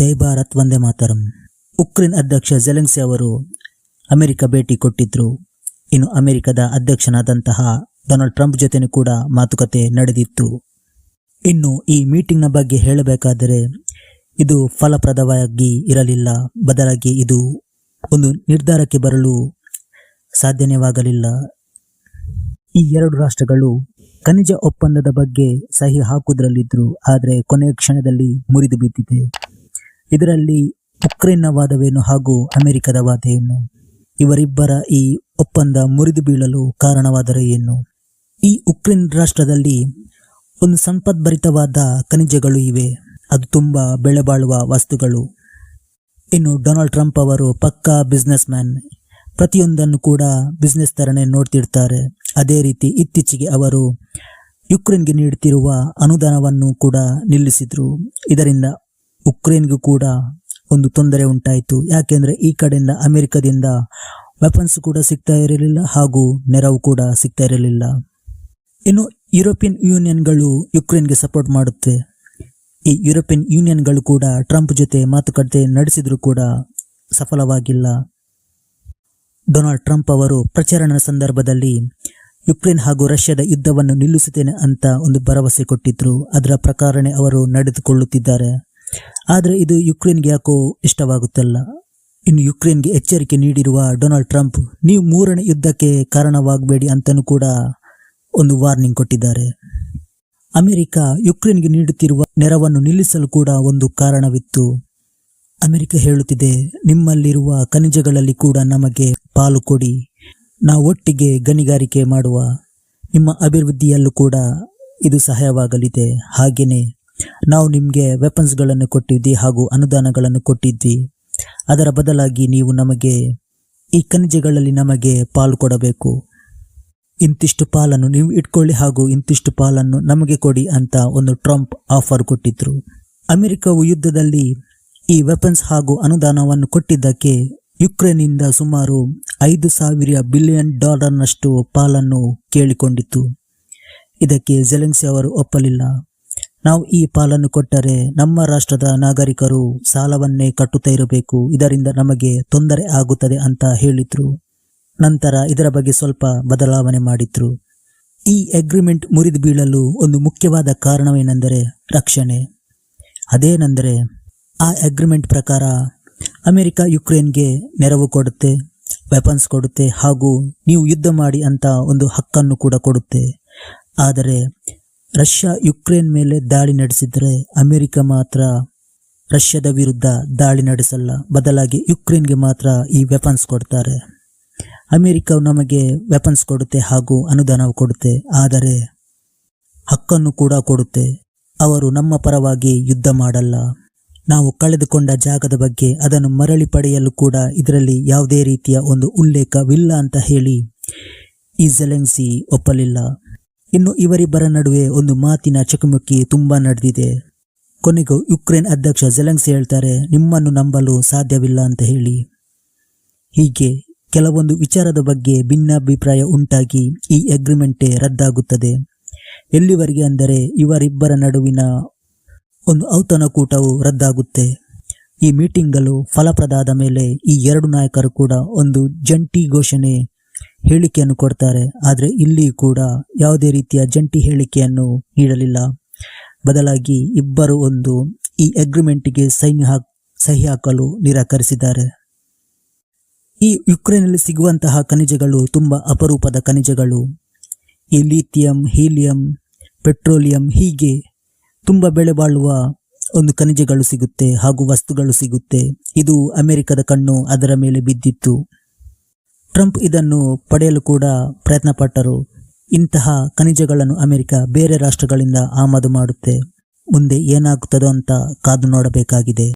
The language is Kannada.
ಜೈ ಭಾರತ್ ವಂದೇ ಮಾತರಂ. ಉಕ್ರೇನ್ ಅಧ್ಯಕ್ಷ ಜೆಲೆನ್ಸಿ ಅವರು ಅಮೆರಿಕ ಭೇಟಿ ಕೊಟ್ಟಿದ್ರು. ಇನ್ನು ಅಮೆರಿಕದ ಅಧ್ಯಕ್ಷನಾದಂತಹ ಡೊನಾಲ್ಡ್ ಟ್ರಂಪ್ ಜೊತೆನೂ ಕೂಡ ಮಾತುಕತೆ ನಡೆದಿತ್ತು. ಇನ್ನು ಈ ಮೀಟಿಂಗ್ನ ಬಗ್ಗೆ ಹೇಳಬೇಕಾದರೆ ಇದು ಫಲಪ್ರದವಾಗಿ ಇರಲಿಲ್ಲ. ಬದಲಾಗಿ ಇದು ಒಂದು ನಿರ್ಧಾರಕ್ಕೆ ಬರಲು ಸಾಧ್ಯವಾಗಲಿಲ್ಲ. ಈ ಎರಡು ರಾಷ್ಟ್ರಗಳು ಖನಿಜ ಒಪ್ಪಂದದ ಬಗ್ಗೆ ಸಹಿ ಹಾಕುವುದರಲ್ಲಿದ್ದರು. ಆದರೆ ಕೊನೆಯ ಕ್ಷಣದಲ್ಲಿ ಮುರಿದು ಬಿದ್ದಿದೆ. ಇದರಲ್ಲಿ ಉಕ್ರೇನ್ನ ವಾದವೇನು ಹಾಗೂ ಅಮೆರಿಕದ ವಾದ ಇವರಿಬ್ಬರ ಈ ಒಪ್ಪಂದ ಮುರಿದು ಬೀಳಲು ಕಾರಣವಾದರೆ ಏನು? ಈ ಉಕ್ರೇನ್ ರಾಷ್ಟ್ರದಲ್ಲಿ ಒಂದು ಸಂಪದ್ಭರಿತವಾದ ಖನಿಜಗಳು ಇವೆ. ಅದು ತುಂಬಾ ಬೆಳೆಬಾಳುವ ವಸ್ತುಗಳು. ಇನ್ನು ಡೊನಾಲ್ಡ್ ಟ್ರಂಪ್ ಅವರು ಪಕ್ಕಾ ಬಿಸ್ನೆಸ್ ಮ್ಯಾನ್ ಪ್ರತಿಯೊಂದನ್ನು ಕೂಡ ಬಿಸ್ನೆಸ್ ತರನೇ ನೋಡ್ತಿರ್ತಾರೆ. ಅದೇ ರೀತಿ ಇತ್ತೀಚೆಗೆ ಅವರು ಯುಕ್ರೇನ್ಗೆ ನೀಡುತ್ತಿರುವ ಅನುದಾನವನ್ನು ಕೂಡ ನಿಲ್ಲಿಸಿದರು. ಇದರಿಂದ ಉಕ್ರೇನ್ಗೂ ಕೂಡ ಒಂದು ತೊಂದರೆ ಉಂಟಾಯಿತು. ಯಾಕೆಂದರೆ ಈ ಕಡೆಯಿಂದ ಅಮೆರಿಕದಿಂದ ವೆಪನ್ಸ್ ಕೂಡ ಸಿಗ್ತಾ ಇರಲಿಲ್ಲ ಹಾಗೂ ನೆರವು ಕೂಡ ಸಿಗ್ತಾ ಇರಲಿಲ್ಲ. ಇನ್ನು ಯುರೋಪಿಯನ್ ಯೂನಿಯನ್ಗಳು ಯುಕ್ರೇನ್ಗೆ ಸಪೋರ್ಟ್ ಮಾಡುತ್ತೆ. ಈ ಯುರೋಪಿಯನ್ ಯೂನಿಯನ್ಗಳು ಕೂಡ ಟ್ರಂಪ್ ಜೊತೆ ಮಾತುಕತೆ ನಡೆಸಿದರೂ ಕೂಡ ಸಫಲವಾಗಿಲ್ಲ. ಡೊನಾಲ್ಡ್ ಟ್ರಂಪ್ ಅವರು ಪ್ರಚಾರಣದ ಸಂದರ್ಭದಲ್ಲಿ ಯುಕ್ರೇನ್ ಹಾಗೂ ರಷ್ಯಾದ ಯುದ್ಧವನ್ನು ನಿಲ್ಲಿಸುತ್ತೇನೆ ಅಂತ ಒಂದು ಭರವಸೆ ಕೊಟ್ಟಿದ್ರು. ಅದರ ಪ್ರಕಾರನೇ ಅವರು ನಡೆದುಕೊಳ್ಳುತ್ತಿದ್ದಾರೆ. ಆದರೆ ಇದು ಯುಕ್ರೇನ್ಗೆ ಯಾಕೋ ಇಷ್ಟವಾಗುತ್ತಲ್ಲ? ಇನ್ನು ಯುಕ್ರೇನ್ಗೆ ಎಚ್ಚರಿಕೆ ನೀಡಿರುವ ಡೊನಾಲ್ಡ್ ಟ್ರಂಪ್, ನೀವು ಮೂರನೇ ಯುದ್ಧಕ್ಕೆ ಕಾರಣವಾಗಬೇಡಿ ಅಂತಲೂ ಕೂಡ ಒಂದು ವಾರ್ನಿಂಗ್ ಕೊಟ್ಟಿದ್ದಾರೆ. ಅಮೆರಿಕ ಯುಕ್ರೇನ್ಗೆ ನೀಡುತ್ತಿರುವ ನೆರವನ್ನು ನಿಲ್ಲಿಸಲು ಕೂಡ ಒಂದು ಕಾರಣವಿತ್ತು. ಅಮೆರಿಕ ಹೇಳುತ್ತಿದೆ, ನಿಮ್ಮಲ್ಲಿರುವ ಖನಿಜಗಳಲ್ಲಿ ಕೂಡ ನಮಗೆ ಪಾಲು ಕೊಡಿ. ನಾವು ಒಟ್ಟಿಗೆ ಗಣಿಗಾರಿಕೆ ಮಾಡುವ ನಿಮ್ಮ ಅಭಿವೃದ್ಧಿಯಲ್ಲೂ ಕೂಡ ಇದು ಸಹಾಯವಾಗಲಿದೆ. ಹಾಗೆಯೇ ನಾವು ನಿಮಗೆ ವೆಪನ್ಸ್ಗಳನ್ನು ಕೊಟ್ಟಿದ್ವಿ ಹಾಗೂ ಅನುದಾನಗಳನ್ನು ಕೊಟ್ಟಿದ್ವಿ. ಅದರ ಬದಲಾಗಿ ನೀವು ನಮಗೆ ಈ ಖನಿಜಗಳಲ್ಲಿ ನಮಗೆ ಪಾಲು ಕೊಡಬೇಕು. ಇಂತಿಷ್ಟು ಪಾಲನ್ನು ನೀವು ಇಟ್ಕೊಳ್ಳಿ ಹಾಗೂ ಇಂತಿಷ್ಟು ಪಾಲನ್ನು ನಮಗೆ ಕೊಡಿ ಅಂತ ಒಂದು ಟ್ರಂಪ್ ಆಫರ್ ಕೊಟ್ಟಿದ್ರು. ಅಮೆರಿಕವು ಯುದ್ಧದಲ್ಲಿ ಈ ವೆಪನ್ಸ್ ಹಾಗೂ ಅನುದಾನವನ್ನು ಕೊಟ್ಟಿದ್ದಕ್ಕೆ ಯುಕ್ರೇನ್ನಿಂದ ಸುಮಾರು ಐದು ಸಾವಿರ ಬಿಲಿಯನ್ ಡಾಲರ್ನಷ್ಟು ಪಾಲನ್ನು ಕೇಳಿಕೊಂಡಿತ್ತು. ಇದಕ್ಕೆ ಜೆಲೆನ್ಸಿ ಅವರು ಒಪ್ಪಲಿಲ್ಲ. ನಾವು ಈ ಪಾಲನ್ನು ಕೊಟ್ಟರೆ ನಮ್ಮ ರಾಷ್ಟ್ರದ ನಾಗರಿಕರು ಸಾಲವನ್ನೇ ಕಟ್ಟುತ್ತಾ ಇರಬೇಕು. ಇದರಿಂದ ನಮಗೆ ತೊಂದರೆ ಆಗುತ್ತದೆ ಅಂತ ಹೇಳಿದ್ರು. ನಂತರ ಇದರ ಬಗ್ಗೆ ಸ್ವಲ್ಪ ಬದಲಾವಣೆ ಮಾಡಿದ್ರು. ಈ ಅಗ್ರಿಮೆಂಟ್ ಮುರಿದು ಬೀಳಲು ಒಂದು ಮುಖ್ಯವಾದ ಕಾರಣವೇನೆಂದರೆ ರಕ್ಷಣೆ. ಅದೇನೆಂದರೆ ಆ ಅಗ್ರಿಮೆಂಟ್ ಪ್ರಕಾರ ಅಮೆರಿಕ ಯುಕ್ರೇನ್ಗೆ ನೆರವು ಕೊಡುತ್ತೆ ವೆಪನ್ಸ್ ಕೊಡುತ್ತೆ ಹಾಗೂ ನೀವು ಯುದ್ಧ ಮಾಡಿ ಅಂತ ಒಂದು ಹಕ್ಕನ್ನು ಕೂಡ ಕೊಡುತ್ತೆ. ಆದರೆ ರಷ್ಯಾ ಯುಕ್ರೇನ್ ಮೇಲೆ ದಾಳಿ ನಡೆಸಿದರೆ ಅಮೆರಿಕ ಮಾತ್ರ ರಷ್ಯಾದ ವಿರುದ್ಧ ದಾಳಿ ನಡೆಸಲ್ಲ. ಬದಲಾಗಿ ಯುಕ್ರೇನ್ಗೆ ಮಾತ್ರ ಈ ವೆಪನ್ಸ್ ಕೊಡ್ತಾರೆ. ಅಮೆರಿಕವು ನಮಗೆ ವೆಪನ್ಸ್ ಕೊಡುತ್ತೆ ಹಾಗೂ ಅನುದಾನವು ಕೊಡುತ್ತೆ. ಆದರೆ ಹಕ್ಕನ್ನು ಕೂಡ ಕೊಡುತ್ತೆ. ಅವರು ನಮ್ಮ ಪರವಾಗಿ ಯುದ್ಧ ಮಾಡಲ್ಲ. ನಾವು ಕಳೆದುಕೊಂಡ ಜಾಗದ ಬಗ್ಗೆ ಅದನ್ನು ಮರಳಿ ಪಡೆಯಲು ಕೂಡ ಇದರಲ್ಲಿ ಯಾವುದೇ ರೀತಿಯ ಒಂದು ಉಲ್ಲೇಖವಿಲ್ಲ ಅಂತ ಹೇಳಿ ಈ ಜೆಲೆನ್ಸಿ ಒಪ್ಪಲಿಲ್ಲ. ಇನ್ನು ಇವರಿಬ್ಬರ ನಡುವೆ ಒಂದು ಮಾತಿನ ಚಕಮಕಿ ತುಂಬಾ ನಡೆದಿದೆ. ಕೊನೆಗೂ ಯುಕ್ರೇನ್ ಅಧ್ಯಕ್ಷ ಜೆಲೆನ್ಸಿ ಹೇಳ್ತಾರೆ, ನಿಮ್ಮನ್ನು ನಂಬಲು ಸಾಧ್ಯವಿಲ್ಲ ಅಂತ ಹೇಳಿ. ಹೀಗೆ ಕೆಲವೊಂದು ವಿಚಾರದ ಬಗ್ಗೆ ಭಿನ್ನಾಭಿಪ್ರಾಯ ಉಂಟಾಗಿ ಈ ಅಗ್ರಿಮೆಂಟೇ ರದ್ದಾಗುತ್ತದೆ. ಎಲ್ಲಿವರೆಗೆ ಅಂದರೆ ಇವರಿಬ್ಬರ ನಡುವಿನ ಒಂದು ಔತಣಕೂಟವು ರದ್ದಾಗುತ್ತೆ. ಈ ಮೀಟಿಂಗ್ಗಳು ಫಲಪ್ರದಾದ ಮೇಲೆ ಈ ಎರಡು ನಾಯಕರು ಕೂಡ ಒಂದು ಜಂಟಿ ಘೋಷಣೆ ಹೇಳಿಕೆಯನ್ನು ಕೊಡ್ತಾರೆ. ಆದರೆ ಇಲ್ಲಿ ಕೂಡ ಯಾವುದೇ ರೀತಿಯ ಜಂಟಿ ಹೇಳಿಕೆಯನ್ನು ನೀಡಲಿಲ್ಲ. ಬದಲಾಗಿ ಇಬ್ಬರು ಒಂದು ಈ ಅಗ್ರಿಮೆಂಟ್ಗೆ ಸೈನ್ಯ ಹಾಕ್, ಸಹಿ ಹಾಕಲು ನಿರಾಕರಿಸಿದ್ದಾರೆ. ಈ ಯುಕ್ರೇನಲ್ಲಿ ಸಿಗುವಂತಹ ಖನಿಜಗಳು ತುಂಬ ಅಪರೂಪದ ಖನಿಜಗಳು. ಈ ಲಿಥಿಯಂ ಹೀಲಿಯಂ ಪೆಟ್ರೋಲಿಯಂ ಹೀಗೆ ತುಂಬ ಬೆಳೆ ಬಾಳುವ ಒಂದು ಖನಿಜಗಳು ಸಿಗುತ್ತೆ ಹಾಗೂ ವಸ್ತುಗಳು ಸಿಗುತ್ತೆ. ಇದು ಅಮೆರಿಕದ ಕಣ್ಣು ಅದರ ಮೇಲೆ ಬಿದ್ದಿತ್ತು. ಟ್ರಂಪ್ ಇದನ್ನು ಪಡೆಯಲು ಕೂಡ ಪ್ರಯತ್ನ ಪಟ್ಟರು ಇಂತಹ ಖನಿಜಗಳನ್ನು ಅಮೆರಿಕ ಬೇರೆ ರಾಷ್ಟ್ರಗಳಿಂದ ಆಮದು ಮಾಡುತ್ತೆ. ಮುಂದೆ ಏನಾಗುತ್ತದೋ ಅಂತ ಕಾದು ನೋಡಬೇಕಾಗಿದೆ.